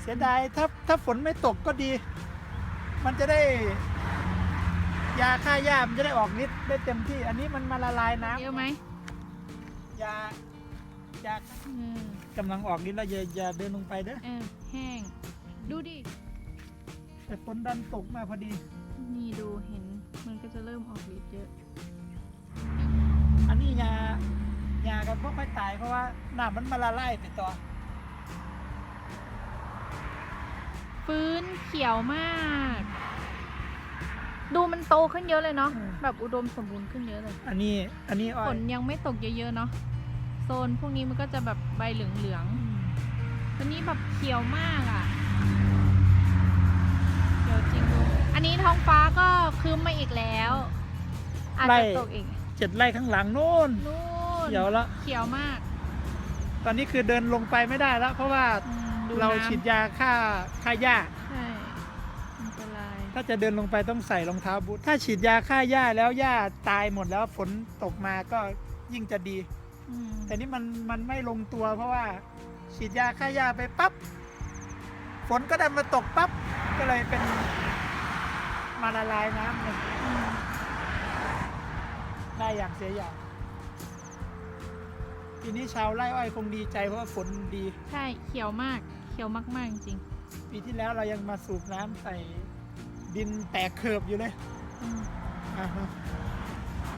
เสียดายถ้าถ้าฝนไม่ตกก็ดี มันจะได้ยาฆ่าหญ้ามันจะได้ออกฤทธิ์ได้เต็มที่ อันนี้มันมาละลายน้ำเยอะไหมยายาเออกำลังออกฤทธิ์แล้วอย่าอย่าเดินลงไปเด้อเออแห้ง ดูดิ แต่ฝนดันตกมาพอดี นี่ดูเห็น มันก็จะเริ่มออกฤทธิ์เยอะ อันนี้ยายากันพวกค่อยตายเพราะว่าน้ำมันมาละลายไปต่อ ฟื้นเขียวมาก ดูมันโตขึ้นเยอะเลยเนาะอืมแบบอุดมสมบูรณ์ขึ้นเยอะเลย อันนี้ อันนี้อ้อฝยนยังไม่ตกเยอะๆเนาะ โซนพวกนี้มันก็จะแบบใบเหลืองอืมๆตัวนี้แบบเขียวมากอะ่ะ เขียวจริงดู อันนี้ท้องฟ้าก็ครึ้มมาอีกแล้ว อาจจะตกอีกเจ็ดไร่ข้างหลังโน่นนู่นเขียวแล้วเขียวมากตอนนี้คือเดินลงไปไม่ได้แล้ว เพราะว่าอืม ดูเราน้ำฉีดยาฆ่าฆ่าหญ้า ใช่อันตรายถ้าจะเดินลงไปต้องใส่รองเท้าบูทถ้าฉีดยาฆ่าหญ้าแล้วหญ้าตายหมดแล้วฝนตกมาก็ยิ่งจะดี อืมแต่นี่มันมันไม่ลงตัวเพราะว่า ฉีดยาฆ่าหญ้าไปปั๊บฝนก็ดันมาตกปั๊บก็เลยเป็นมาละลายน้ำเลยอืมได้อย่างเสียอย่าง ปีนี้ชาวไร่อ้อยคงดีใจเพราะว่าฝนดี ใช่เขียวมากเขียวมากๆจริงปีที่แล้วเรายังมาสูบน้ำใส่ดินแตกเขือบอยู่เลย อืม อ่าฮะ